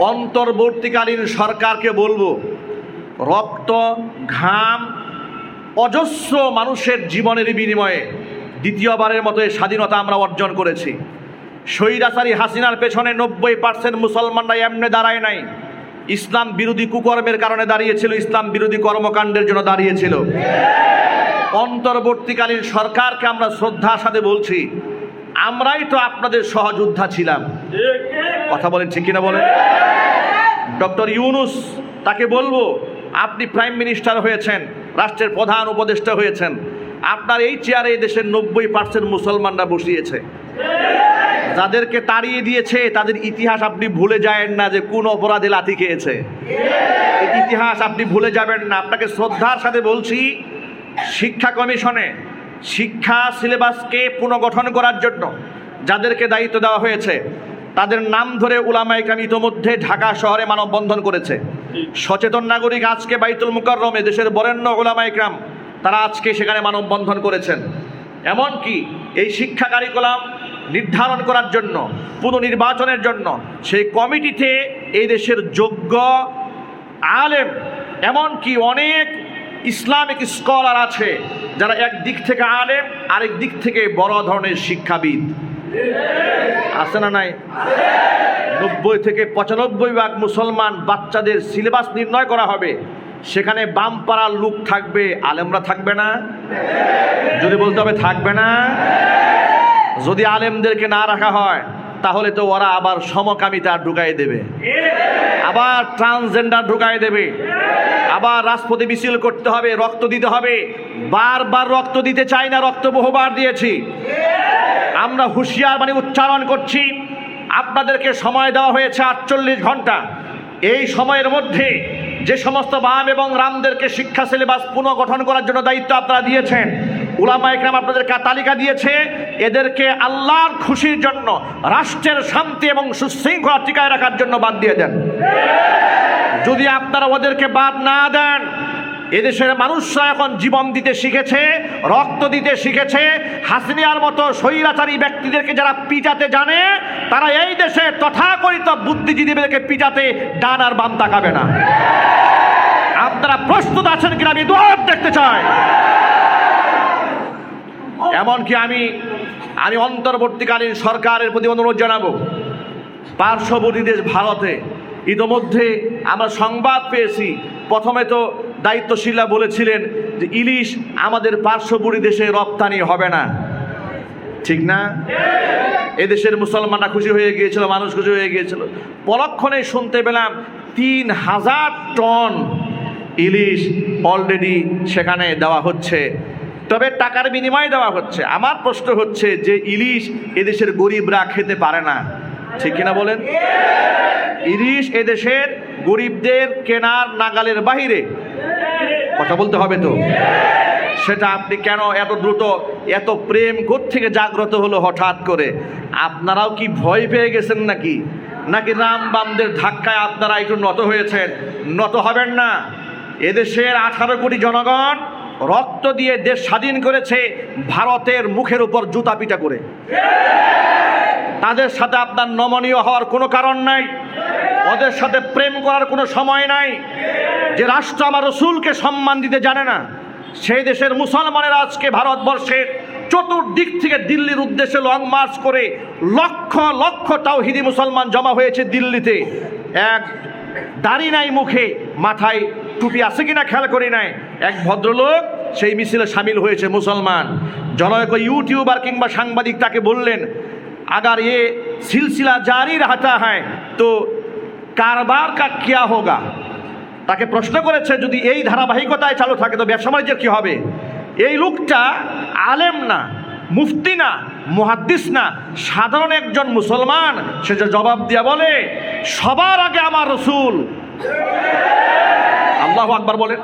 অন্তর্বর্তীকালীন সরকারকে বলব, রক্ত, ঘাম, অজস্র মানুষের জীবনের বিনিময়ে দ্বিতীয়বারের মতো এই স্বাধীনতা আমরা অর্জন করেছি। স্বৈরাচারী হাসিনার পেছনে নব্বই পার্সেন্ট মুসলমানরা এমনি দাঁড়ায় নাই। ইসলাম বিরোধী কুকর্মের কারণে দাঁড়িয়েছিল, ইসলাম বিরোধী কর্মকাণ্ডের জন্য দাঁড়িয়েছিল। অন্তর্বর্তীকালীন সরকারকে আমরা শ্রদ্ধার সাথে বলছি আমরাই তো আপনাদের সহযোদ্ধা ছিলাম। কথা বলেন ঠিক কিনা বলেন? ডক্টর ইউনুস, তাকে বলব, আপনি প্রাইম মিনিস্টার হয়েছেন, রাষ্ট্রের প্রধান উপদেষ্টা হয়েছেন। আপনার এই চেয়ারে দেশের নব্বই পার্সেন্ট মুসলমানরা বসিয়েছে। যাদেরকে তাড়িয়ে দিয়েছে, তাদের ইতিহাস আপনি ভুলে যায়েন না যে কোন অপরাধে লাথি খেয়েছে। ইতিহাস আপনি ভুলে যাবেন না। আপনাকে শ্রদ্ধার সাথে বলছি, শিক্ষা কমিশনে শিক্ষা সিলেবাসকে পুনর্গঠন করার জন্য যাদেরকে দায়িত্ব দেওয়া হয়েছে, তাদের নাম ধরে উলামা ইতোমধ্যে ঢাকা শহরে মানববন্ধন করেছে। সচেতন নাগরিক আজকে বাইতুল মুকাররমে, দেশের বরেণ্য উলামা ইকরাম তারা আজকে সেখানে মানববন্ধন করেছেন। এমনকি এই শিক্ষা কারিকুলাম নির্ধারণ করার জন্য, পুনর্নির্বাচনের জন্য সেই কমিটিতে এই দেশের যোগ্য আলেম, এমনকি অনেক ইসলামিক স্কলার আছে যারা এক দিক থেকে আলেম, আরেক দিক থেকে বড় ধরনের শিক্ষাবিদ। আছে না নাই? নব্বই থেকে পঁচানব্বই ভাগ মুসলমান বাচ্চাদের সিলেবাস নির্ণয় করা হবে। সেখানে বাম পাড়ার লোক থাকবে, আলেমরা থাকবে না। যদি বলতে হবে থাকবে না। যদি আলেমদেরকে না রাখা হয় তাহলে তো ওরা আবার সমকামিতা ঢুকাই দেবে। আবার ট্রান্সজেন্ডার ঢুকাই দেবে। আবার রাজপথে মিছিল করতে হবে, রক্ত দিতে হবে। বারবার রক্ত দিতে চাই না, রক্ত বহুবার দিয়েছি। আমরা হুঁশিয়ার মানে উচ্চারণ করছি, আপনাদেরকে সময় দেওয়া হয়েছে আটচল্লিশ ঘণ্টা। এই সময়ের মধ্যে যে সমস্ত বাম এবং রামদেরকে শিক্ষা সিলেবাস পুনর্গঠন করার জন্য দায়িত্ব আপনারা দিয়েছেন উলামা ইকরাম আপনাদেরকে তালিকা দিয়েছে, এদেরকে আল্লাহর খুশির জন্য, রাষ্ট্রের শান্তি এবং সুশৃঙ্খলা টিকায় রাখার জন্য বাদ দিয়ে দেন। যদি আপনারা ওদেরকে বাদ না দেন, এদেশের মানুষরা এখন জীবন দিতে শিখেছে, রক্ত দিতে শিখেছে হাসিনিয়ার মতো স্বৈরাচারী ব্যক্তিদেরকে যারা পিটাতে জানে, তারা এই দেশে তথাকথিত বুদ্ধিজীবীদেরকে পিটাতে ডান আর বাম তাকাবে না। আপনারা প্রস্তুত আছেন কিনা আমি দোয়ার দেখতে চাই। এমনকি আমি আমি অন্তর্বর্তীকালীন সরকারের প্রতি অনুরোধ জানাব, পার্শ্ববর্তী দেশ ভারতে ইতোমধ্যে আমরা সংবাদ পেয়েছি। প্রথমে তো দায়িত্বশীলা বলেছিলেন যে ইলিশ আমাদের পার্শ্ববর্তী দেশে রপ্তানি হবে না। ঠিক না? এদেশের মুসলমানরা খুশি হয়ে গিয়েছিল, মানুষ খুশি হয়ে গিয়েছিল। পরক্ষণে শুনতে পেলাম তিন হাজার টন ইলিশ অলরেডি সেখানে দেওয়া হচ্ছে। তবে টাকার বিনিময়ে দেওয়া হচ্ছে। আমার প্রশ্ন হচ্ছে যে ইলিশ এদেশের গরিবরা খেতে পারে না। ঠিক কিনা বলেন? ইলিশ এদেশের গরিবদের কেনার নাগালের বাহিরে। কথা বলতে হবে তো। সেটা আপনি কেন এত দ্রুত, এত প্রেম থেকে জাগ্রত হলো হঠাৎ করে? আপনারাও কি ভয় পেয়ে গেছেন নাকি? নাকি রাম বামদের ধাক্কায় আপনারা একটু নত হয়েছেন? নত হবেন না। এদেশের আঠারো কোটি জনগণ রক্ত দিয়ে দেশ স্বাধীন করেছে ভারতের মুখের উপর জুতা পিটা করে। তাদের সাথে আপনার নমনীয় হওয়ার কোনো কারণ নাই। ওদের সাথে প্রেম করার কোনো সময় নাই। যে রাষ্ট্র আমার রসুলকে সম্মান দিতে জানে না, সেই দেশের মুসলমানেরা আজকে ভারতবর্ষের চতুর্দিক থেকে দিল্লির উদ্দেশ্যে লং মার্চ করে লক্ষ লক্ষ তাওহিদি মুসলমান জমা হয়েছে দিল্লিতে। এক দাড়ি নাই মুখে, মাথায় টুপি আছে কিনা খেয়াল করি নাই। এক ভদ্রলোক, সেই মিছিলে সামিল হয়েছে মুসলমান। জনয়ক ইউটিউবার কিংবা সাংবাদিক তাকে বললেন, আগার এ সিলসিলা জারি রাখা হয়, তো কারবার কা কিয়া হোগা? তাকে প্রশ্ন করেছে, যদি এই ধারাবাহিকতায় চালু থাকে, তো ব্যবসা বাণিজ্যের কী হবে? এই লোকটা আলেম না, মুফতি না, মুহাদ্দিস না, সাধারণ একজন মুসলমান। সে যে জবাব দিয়া বলে, সবার আগে আমার রসুল। আল্লাহ আকবার বলেন।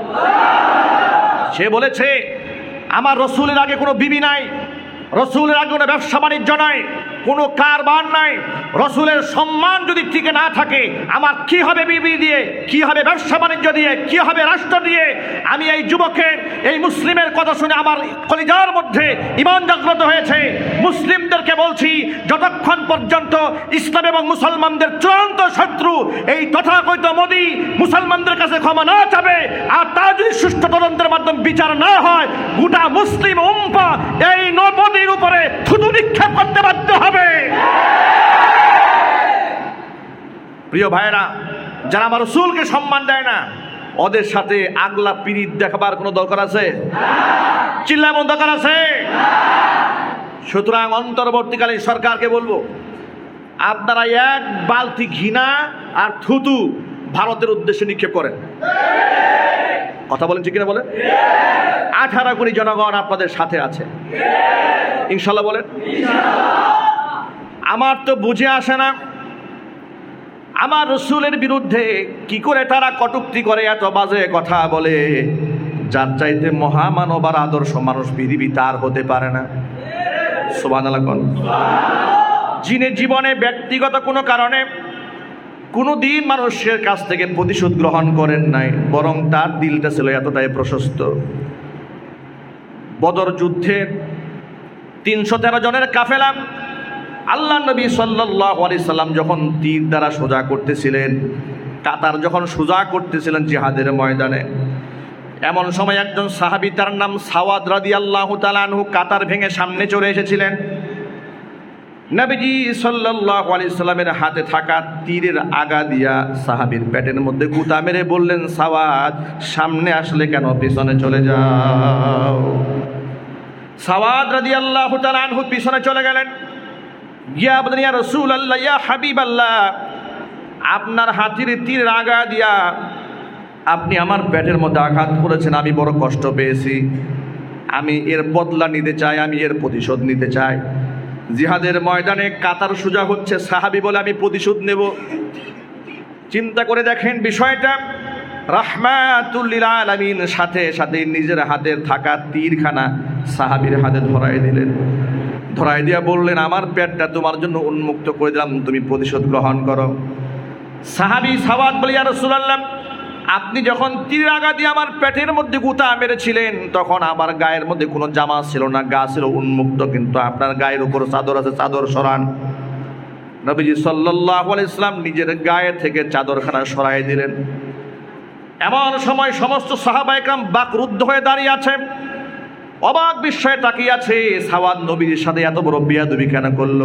সে বলেছে, আমার রসুলের আগে কোনো বিবি নাই, রসুলের আগে কোনো ব্যবসা বাণিজ্য নাই। কোনো কারবার নাই। রসুলের সম্মান যদি টিকে না থাকে, আমার কি হবে বিবি দিয়ে? কি হবে ব্যবসা বাণিজ্য দিয়ে? কি হবে রাষ্ট্র দিয়ে? আমি এই যুবকের, এই মুসলিমের কথা শুনে আমার কলিজার মধ্যে ইমান জাগ্রত হয়েছে। মুসলিমদেরকে বলছি, যতক্ষণ পর্যন্ত ইসলাম এবং মুসলমানদের চূড়ান্ত শত্রু এই তথাকথিত মোদী মুসলমানদের কাছে ক্ষমা না চাবে, আর তা যদি সুষ্ঠু তদন্তের মাধ্যমে বিচার না হয়, গোটা মুসলিম উম্পা এই নদীর উপরে থুতু নিক্ষেপ করতে বাধ্য হবে। প্রিয় ভাইরা যারা আমার রসুলকে সম্মান দেয় না, ওদের সাথে আগলা পিরিত দেখাবার কোনো দরকার আছে? চিল্লামন দরকার আছে? সুতরাং অন্তর্বর্তীকালীন সরকারকে বলব, আপনারা এক বালতি ঘৃণা আর থুতু ভারতের উদ্দেশ্যে নিক্ষেপ করেন। কথা বলেন ঠিক কিনা বলেন? আঠারো কোটি জনগণ আপনাদের সাথে আছে। ইনশাল্লাহ বলেন? আমার তো বুঝে আসে না। আমার রসুলের বিরুদ্ধে কি করে তারা কটুক্তি করে, এত বাজে কথা বলে? যার চাইতে মহামানব আর আদর্শ মানুষ পৃথিবী তার হতে পারে না। সোবান যিনি জীবনে ব্যক্তিগত কোনো কারণে কোনো দিন মানুষের কাছ থেকে প্রতিশোধ গ্রহণ করেন নাই, বরং তার দিলটা ছিল এতটাই প্রশস্ত। বদর যুদ্ধে তিনশো তেরো জনের কাফেলা আল্লাহ নবী সাল্লাহ আলি সাল্লাম যখন তীর দ্বারা সোজা করতেছিলেন, কাতার যখন সোজা করতেছিলেন জিহাদের ময়দানে, এমন সময় একজন সাহাবি তার নাম সাওয়াদ রাদি আল্লাহ তালানহু কাতার ভেঙে সামনে চলে এসেছিলেন। নবীজি সাল্লাহ আলি সাল্লামের হাতে থাকা তীরের আগা দিয়া সাহাবির পেটের মধ্যে গুতা মেরে বললেন, সাওয়াদ, সামনে আসলে কেন পিছনে চলে যাও? সাওয়াদ রাদি আল্লাহ তালানহু পিছনে চলে গেলেন। গিয়া বলেন, ইয়া রসুল আল্লাহ ইয়া হাবিব আল্লাহ আপনার হাতির তীর আগা দিয়া আপনি আমার পেটের মধ্যে আঘাত করেছেন, আমি বড় কষ্ট পেয়েছি। আমি এর বদলা নিতে চাই, আমি এর প্রতিশোধ নিতে চাই। জিহাদের ময়দানে কাতার সোজা হচ্ছে, সাহাবি বলে, আমি প্রতিশোধ নেব। চিন্তা করে দেখেন বিষয়টা রাহমাতুল্লিল আলামিন সাথে সাথে নিজের হাতের থাকা তীরখানা সাহাবির হাতে ধরাই দিলেন। ধরাই দিয়া বললেন, আমার পেটটা তোমার জন্য উন্মুক্ত করে দিলাম, তুমি প্রতিশোধ গ্রহণ করো। সাহাবি সাবাদ বলিয়া রসুলাল্লাম আপনি যখন তীর আগা দিয়ে আমার পেটের মধ্যে গুতা মেরেছিলেন, তখন আমার গায়ের মধ্যে কোনো জামা ছিল না, গা ছিল উন্মুক্ত, কিন্তু আপনার গায়ের উপর চাদর আছে, চাদর সরান। নবীজি সাল্লাহ ইসলাম নিজের গায়ে থেকে চাদরখানা সরাই দিলেন। এমন সময় সমস্ত সাহাবা একরাম বাকরুদ্ধ হয়ে দাঁড়িয়ে আছে অবাক বিস্ময়ে তাকিয়ে আছে সাওয়াদ নবীর সাথে এত বড় বিয়াদবি কেন করল?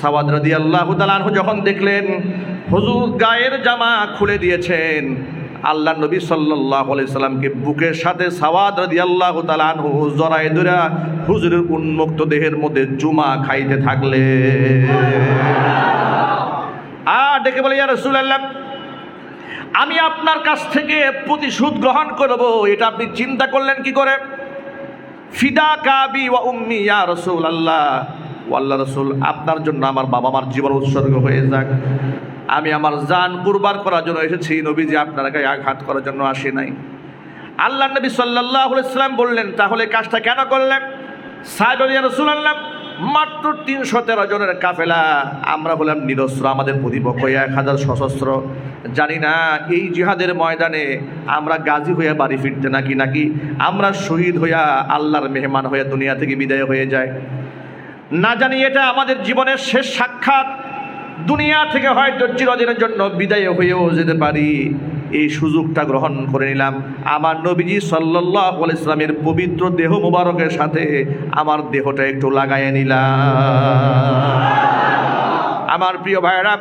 সাওয়াদ রাদি আল্লাহ তালানহু যখন দেখলেন, হুজুর গায়ের জামা খুলে দিয়েছেন আল্লাহ নবী সাল্লাহ সাল্লামকে বুকের সাথে সাওয়াদ রাদি আল্লাহ তালানহু জড়াই ধরা হুজুরের উন্মুক্ত দেহের মধ্যে জুমা খাইতে থাকলে আর ডেকে বলে, ইয়া রসুল্লাহ আমি আপনার কাছ থেকে প্রতিশোধ গ্রহণ করব। এটা আপনি চিন্তা করলেন কি করে? ফিদা কাবি ওয়া উম্মি, ইয়া আল্লাহ আল্লাহ রসুল, আপনার জন্য আমার বাবা মার জীবন উৎসর্গ হয়ে যাক। আমি আমার জান কুরবান করার জন্য এসেছি, নবীজি আপনার গায়ে আঘাত করার জন্য আসি নাই। আল্লাহ নবী সাল্লাহ সাল্লাম বললেন, তাহলে কাজটা কেন করলেন? সাহেব রসুল আল্লাহ মাত্র তিনশো তেরো জনের কাফেলা। আমরা হলাম নিরস্ত্র, আমাদের প্রতিপক্ষ এক হাজার সশস্ত্র। জানি না, এই জিহাদের ময়দানে আমরা গাজী হইয়া বাড়ি ফিরতে নাকি নাকি আমরা শহীদ হইয়া আল্লাহর মেহমান হইয়া দুনিয়া থেকে বিদায় হয়ে যায় না জানি এটা আমাদের জীবনের শেষ সাক্ষাৎ। দুনিয়া থেকে হয়তো চিরদিনের জন্য বিদায় হয়েও যেতে পারি। এই সুযোগটা গ্রহণ করে নিলাম। আমার নবীজি সাল্লাহ ইসলামের পবিত্র দেহ মুবারকের সাথে আমার দেহটা একটু লাগাইয়ে নিলাম। আমার প্রিয় ভাইয়েরা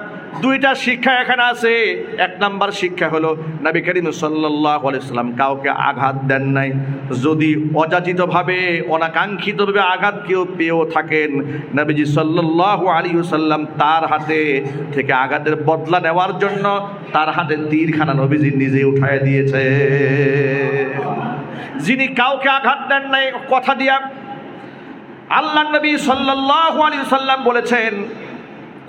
দুইটা শিক্ষা এখানে আছে। এক নাম্বার শিক্ষা হলো নবী করিম সাল্লাহ ইসলাম কাউকে আঘাত দেন নাই। যদি অযাচিতভাবে, অনাকাঙ্ক্ষিতভাবে আঘাত কেউ পেয়েও থাকেন, নবীজি সাল্লাহ আলী সাল্লাম তার হাতে থেকে আঘাতের বদলা নেওয়ার জন্য তার হাতে তীরখানা নবীজি নিজে উঠায় দিয়েছে। যিনি কাউকে আঘাত দেন নাই, কথা দিয়া আল্লাহ নবী সাল্লাহ আলী সাল্লাম বলেছেন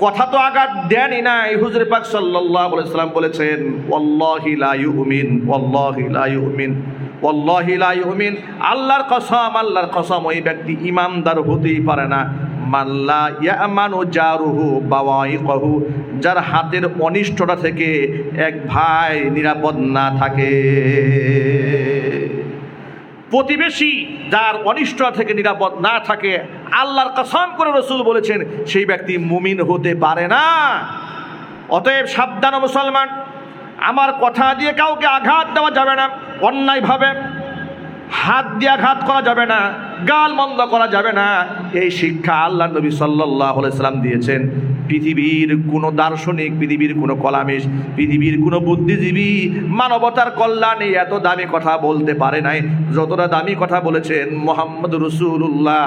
কথা তো আঘাত দেনই নাই। হুজুর পাক সাল্লাল্লাহু আলাইহি সাল্লাম বলেছেন, ওয়াল্লাহি লা ইউমিন, ওয়াল্লাহি লা ইউমিন, ওয়াল্লাহি লা ইউমিন। আল্লাহর কসম আল্লাহর কসম, ওই ব্যক্তি ইমানদার হতেই পারে না। মাল্লা ইয়ামানু জারুহু, বাওয়াইকহু, যার হাতের অনিষ্টটা থেকে এক ভাই নিরাপদ না থাকে। প্রতিবেশী যার অনিষ্ট থেকে নিরাপদ না থাকে, আল্লাহর কসম করে রসুল বলেছেন, সেই ব্যক্তি মুমিন হতে পারে না। অতএব সাবধান মুসলমান, আমার কথা দিয়ে কাউকে আঘাত দেওয়া যাবে না, অন্যায়ভাবে হাত দিয়ে আঘাত করা যাবে না, গাল মন্দ করা যাবে না। এই শিক্ষা আল্লাহ নবী সাল্লাহ সাল্লাম দিয়েছেন। পৃথিবীর কোনো দার্শনিক, পৃথিবীর কোনো কলামিশ পৃথিবীর কোনো বুদ্ধিজীবী মানবতার কল্যাণে এত দামি কথা বলতে পারে নাই। যতটা দামি কথা বলেছেন মোহাম্মদ রসুল্লাহ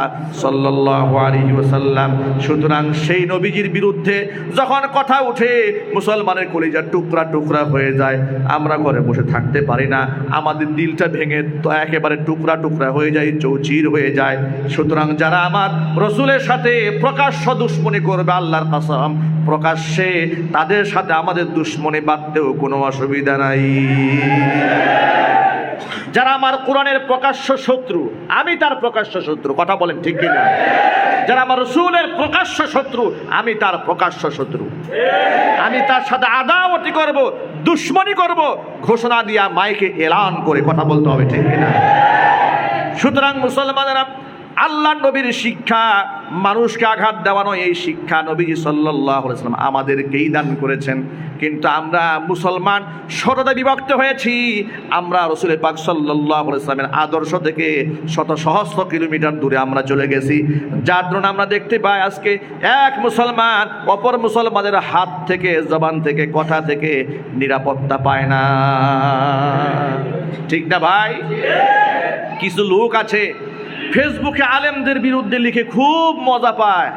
ওসাল্লাম সুতরাং সেই নবীজির বিরুদ্ধে যখন কথা উঠে, মুসলমানের কলিজার টুকরা টুকরা হয়ে যায়। আমরা ঘরে বসে থাকতে পারি না। আমাদের দিলটা ভেঙে তো একেবারে টুকরা টুকরা হয়ে যায়, চৌচির হয়ে যায়। সুতরাং যারা আমার রসুলের সাথে প্রকাশ্য দুশ্মনী করবে, আল্লাহর কাসম প্রকাশ্যে তাদের সাথে আমাদের দুশ্মনী বাঁধতেও কোনো অসুবিধা নাই। যারা আমার কোরআনের প্রকাশ্য শত্রু, আমি তার প্রকাশ্য শত্রু, কথা বলেন ঠিক কিনা? যারা আমার রসুলের প্রকাশ্য শত্রু, আমি তার প্রকাশ্য শত্রু। আমি তার সাথে আদাওয়াতি করব, দুশ্মনী করব, ঘোষণা দিয়া মাইকে এলান করে কথা বলতে হবে ঠিক কিনা? সুতরাং মুসলমানেরা আল্লাহ নবীর শিক্ষা, মানুষকে আঘাত দেওয়ানো এই শিক্ষা নবীজি সাল্লাম আমাদেরকেই দান করেছেন। কিন্তু আমরা মুসলমান শততা বিভক্ত হয়েছি। আমরা রসুল পাক সাল্লাহ সাল্লামের আদর্শ থেকে শত সহস্র কিলোমিটার দূরে আমরা চলে গেছি। যার জন্য আমরা দেখতে পাই আজকে এক মুসলমান অপর মুসলমানের হাত থেকে, জবান থেকে, কথা থেকে নিরাপত্তা পায় না। ঠিক না ভাই? কিছু লোক আছে ফেসবুকে আলেমদের বিরুদ্ধে লিখে খুব মজা পায়।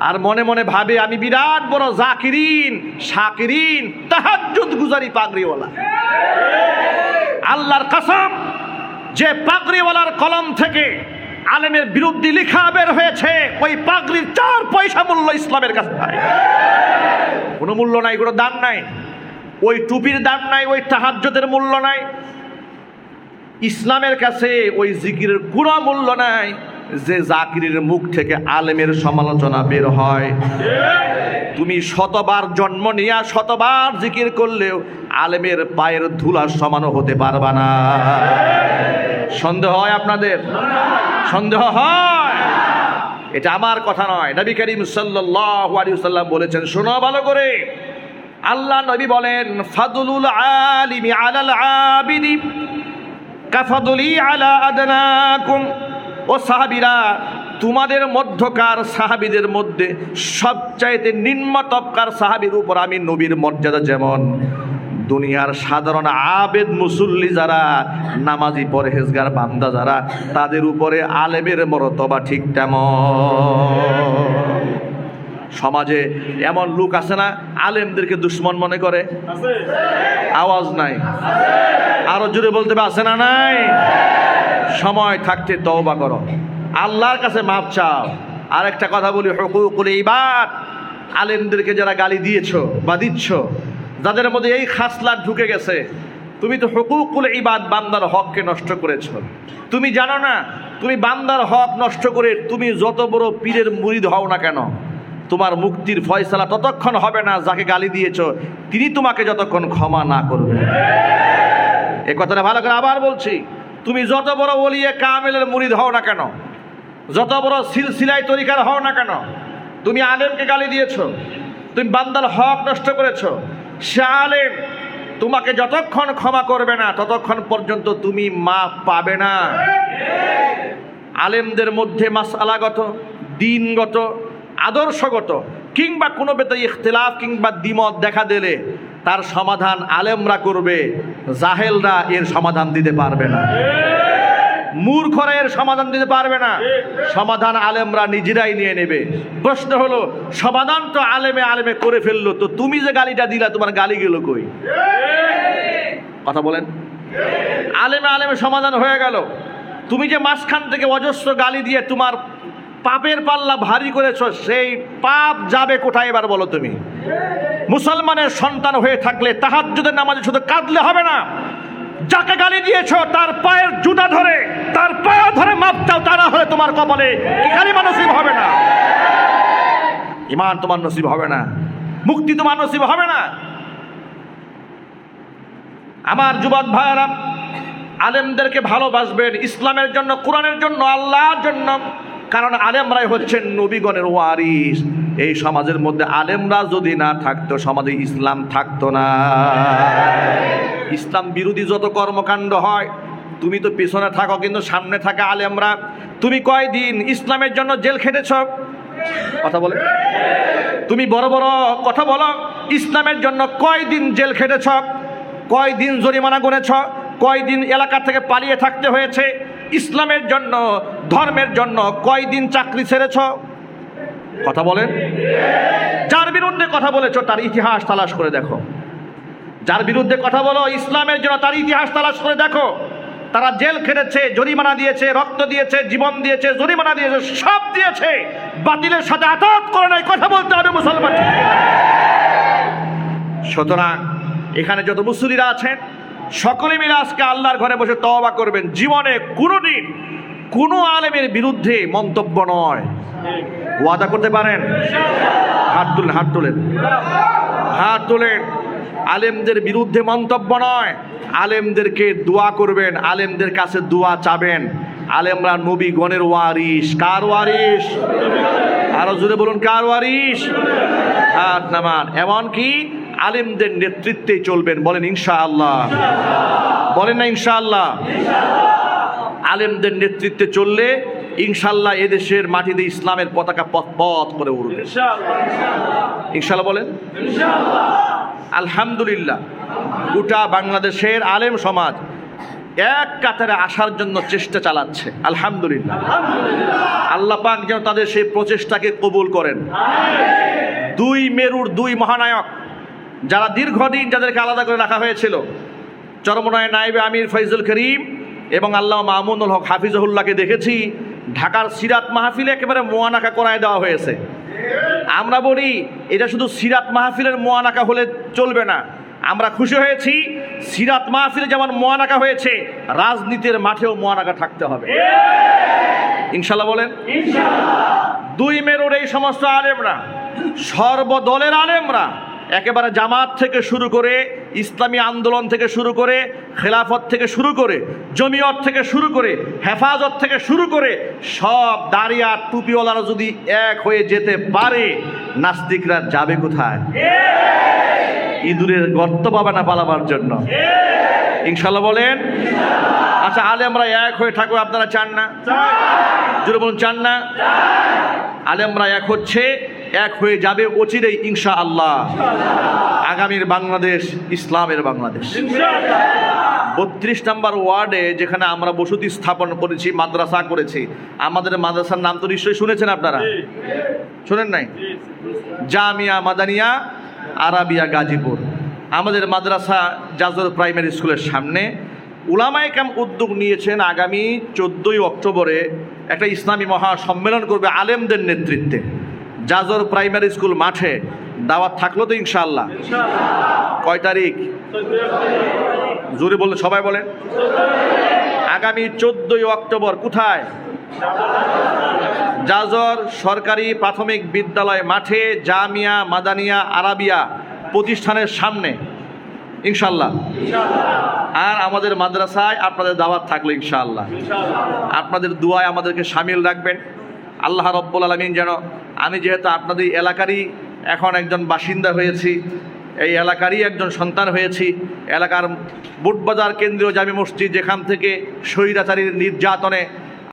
আর মনে মনে ভাবে, আমি বিরাট বড় জাকিরিন, শাকিরিন, তাহাজ্জুদ গুজারি পাগড়িওয়ালা। আল্লাহর কসম, যে পাগড়িওয়ালার কলম থেকে আলেমের বিরুদ্ধে লিখা বের হয়েছে, ওই পাগড়ির চার পয়সা মূল্য ইসলামের কাছে নাই। কোনো মূল্য নাই, কোনো দাম নাই। ওই টুপির দাম নাই, ওই তাহাজ্জুদের মূল্য নাই। ইসলামের কাছে ওই জিকিরের কোনো মূল্য নাই, যে জাকিরের মুখ থেকে আলেমের সমালোচনা বের হয়। তুমি শতবার জন্ম নিয়ে শতবার জিকির করলেও আলেমের পায়ের ধুলার সমানও হতে পারবা না। সন্দেহ হয় আপনাদের? সন্দেহ হয়? এটা আমার কথা নয়। নবী করিম সাল্লাম বলেছেন, শোনো ভালো করে। আল্লাহ নবী বলেন, ফাদুলুল আলিমি আলাল আবিদি। কাফাদুলি আলা আদনাকুম। ও সাহাবিরা, তোমাদের মধ্যকার সাহাবিদের মধ্যে সবচাইতে নিম্ন তবকার সাহাবির উপর আমি নবীর মর্যাদা যেমন। দুনিয়ার সাধারণ আবেদ মুসল্লি যারা, নামাজি পরহেজগার বান্দা যারা, তাদের উপরে আলেমের মরতবা ঠিক তেমন। সমাজে এমন লোক আছে না আলেমদেরকে দুশ্মন মনে করে। আওয়াজ নাই। আরও জোরে বলতে হবে আছে না নাই? সময় থাকতে তওবা করো। আল্লাহর কাছে মাপ চাও। আর একটা কথা বলি হকুকুল ইবাদ। আলেমদেরকে যারা গালি দিয়েছ বা দিচ্ছ যাদের মধ্যে এই খাসলাট ঢুকে গেছে তুমি তো হকুকুল ইবাদ বান্দার হককে নষ্ট করেছ। তুমি জানো না তুমি বান্দার হক নষ্ট করে তুমি যত বড় পীরের মুরিদ হও না কেন? তোমার মুক্তির ফয়সালা ততক্ষণ হবে না, যাকে গালি দিয়েছ, তিনি তোমাকে যতক্ষণ ক্ষমা না করবে। এ কথাটা ভালো করে আবার বলছি, তুমি যত বড় ওলিয়ে কামেলের মুরিদ হও না কেন? যত বড় সিলসিলাই তরিকার হও না কেন? তুমি আলেমকে গালি দিয়েছ, তুমি বান্দার হক নষ্ট করেছ, সে আলেম তোমাকে যতক্ষণ ক্ষমা করবে না, ততক্ষণ পর্যন্ত তুমি মাপ পাবে না। আলেমদের মধ্যে মাসালাগত দিনগত আদর্শগত কিংবা কোনো বেতে ইখতলাফ কিংবা দ্বিমত দেখা দিলে তার সমাধান আলেমরা করবে, জাহেলরা এর সমাধান দিতে পারবে না। মূর্খরা এর সমাধান দিতে পারবে না। সমাধান আলেমরা নিজেরাই নিয়ে নেবে। প্রশ্ন হলো, সমাধান তো আলেমে আলেমে করে ফেলল, তো তুমি যে গালিটা দিলা, তোমার গালি গেল কই? কথা বলেন। আলেমে আলেমে সমাধান হয়ে গেল। তুমি যে মাঝখান থেকে অজস্র গালি দিয়ে তোমার পাপের পাল্লা ভারী করেছ, সেই পাপ যাবে কোথায় এবার বলো তুমি? মুসলমানের সন্তান হয়ে থাকলে তাহার তাহাজ্জুদের নামাজে শুধু কাঁদলে হবে না। যাকে গালি দিয়েছ, তার পায়ের জুতা ধরে, তার পায়ে ধরে মাপ চাও তারা হলে তোমার কপালে কালিমা নসিব হবে না। ইমান তোমার নসিব হবে না, মুক্তি তোমার নসিব হবে না। আমার যুবক ভাইয়ারা, আলেমদেরকে ভালোবাসবেন, ইসলামের জন্য, কোরআনের জন্য, আল্লাহর জন্য। কারণ আলেমরাই হচ্ছেন নবীগণের ওয়ারিস। এই সমাজের মধ্যে আলেমরা যদি না থাকতো, সমাজে ইসলাম থাকতো না। ইসলাম বিরোধী যত কর্মকাণ্ড হয়, তুমি তো পেছনে থাকো, কিন্তু সামনে থাকে আলেমরা। তুমি কয়দিন ইসলামের জন্য জেল খেটেছ? কথা বলে। তুমি বড় বড় কথা বলো, ইসলামের জন্য কয়দিন জেল খেটেছ? কয়দিন জরিমানা গুনেছ কয়দিন এলাকা থেকে পালিয়ে থাকতে হয়েছে? ইসলামের জন্য, ধর্মের জন্য কয়দিন চাকরি ছেড়েছ? কথা বলেন। যার বিরুদ্ধে কথা বলেছ, তার ইতিহাস তালাশ করে দেখো। যার বিরুদ্ধে কথা বলো, ইসলামের জন্য তার ইতিহাস তালাশ করে দেখো। তারা জেল খেটেছে, জরিমানা দিয়েছে, রক্ত দিয়েছে, জীবন দিয়েছে, জরিমানা দিয়েছে, সব দিয়েছে। বাতিলের সাথে আতাত করে নাই, কথা বলতে হবে মুসলমান সুতরাং এখানে যত মুসলিরা আছেন সকলে মিলে আজকে আল্লাহর ঘরে বসে তওবা করবেন। জীবনে কোনোদিন কোনো আলেমের বিরুদ্ধে মন্তব্য নয়। ওয়াদা করতে পারেন? হাত তুলেন হাত তুলেন। হাত তোলেন। আলেমদের বিরুদ্ধে মন্তব্য নয়। আলেমদেরকে দোয়া করবেন, আলেমদের কাছে দোয়া চাবেন। আলেমরা নবী গণের ওয়ারিস কার ওয়ারিস আরও জুড়ে বলুন, কার ওয়ারিস হাত নামান। এমনকি আলেমদের নেতৃত্বে চলবেন বলেন ইনশা আল্লাহ বলেন না ইনশা আল্লাহ আলেমদের নেতৃত্বে চললে ইনশাল্লাহ এদেশের মাটিতে ইসলামের পতাকা পথ পথ করে উঠবে ইনশাল্লাহ বলেন? আলহামদুলিল্লাহ গোটা বাংলাদেশের আলেম সমাজ এক কাতারে আসার জন্য চেষ্টা চালাচ্ছে। আলহামদুলিল্লাহ। আল্লাহ পাক যেন তাদের সেই প্রচেষ্টাকে কবুল করেন। দুই মেরুর দুই মহানায়ক যারা দীর্ঘদিন যাদেরকে আলাদা করে রাখা হয়েছিল চরমনায় নাইবে আমির ফৈজুল করিম এবং আল্লাহ মামুনুল হক হাফিজহুল্লাহকে দেখেছি ঢাকার সিরাত মাহফিলে একেবারে মোয়ানাকা করায় দেওয়া হয়েছে। আমরা বলি এটা শুধু সিরাত মাহফিলের মোয়ানাকা হলে চলবে না। আমরা খুশি হয়েছি সিরাত মাহফিলে যেমন মোয়ানাকা হয়েছে রাজনীতির মাঠেও মোয়ানাকা থাকতে হবে। ইনশাল্লাহ বলেন? দুই মেরুর এই সমস্ত আলেমরা সর্বদলের আলেমরা একেবারে জামাত থেকে শুরু করে ইসলামী আন্দোলন থেকে শুরু করে খেলাফত থেকে শুরু করে জমিয়ত থেকে শুরু করে হেফাজত থেকে শুরু করে সব দাঁড়িয়া টুপিওয়ালারা যদি এক হয়ে যেতে পারে নাস্তিকরা যাবে কোথায়? ইঁদুরের গর্ত পাবে না পালাবার জন্য? ইনশাল্লাহ বলেন। আচ্ছা আলেমরা এক হয়ে থাকবে আপনারা চান না? জোরে বলুন চান না? আলেমরা এক হচ্ছে এক হয়ে যাবে অচিরেই ইনশা আল্লাহ আগামীর বাংলাদেশ ইসলামের বাংলাদেশ। বত্রিশ নম্বর ওয়ার্ডে যেখানে আমরা বসতি স্থাপন করেছি মাদ্রাসা করেছি। আমাদের মাদ্রাসার নাম তো নিশ্চয়ই শুনেছেন আপনারা? শোনেন নাই? জামিয়া মাদানিয়া আরাবিয়া গাজীপুর। আমাদের মাদ্রাসা জাজর প্রাইমারি স্কুলের সামনে। উলামায় কাম উদ্যোগ নিয়েছেন আগামী চোদ্দোই অক্টোবরে একটা ইসলামী মহা সম্মেলন করবে আলেমদের নেতৃত্বে। জাজর প্রাইমারি স্কুল মাঠে দাওয়াত থাকল তো ইনশাআল্লাহ। কয় তারিখ? জোরে বললে সবাই বলেন আগামী চোদ্দোই অক্টোবর, কোথায়? জাজর সরকারি প্রাথমিক বিদ্যালয় মাঠে জামিয়া মাদানিয়া আরাবিয়া প্রতিষ্ঠানের সামনে। ইনশাল্লাহ আর আমাদের মাদ্রাসায় আপনাদের দাওয়াত থাকল ইনশাআল্লাহ। আপনাদের দুয়ায় আমাদেরকে সামিল রাখবেন। আল্লাহ রব্বুল আলমিন যেন আমি যেহেতু আপনাদের এলাকারই এখন একজন বাসিন্দা হয়েছি, এই এলাকারই একজন সন্তান হয়েছি, এলাকার বুটবাজার কেন্দ্রীয় জামি মসজিদ যেখান থেকে স্বৈরাচারীর নির্যাতনে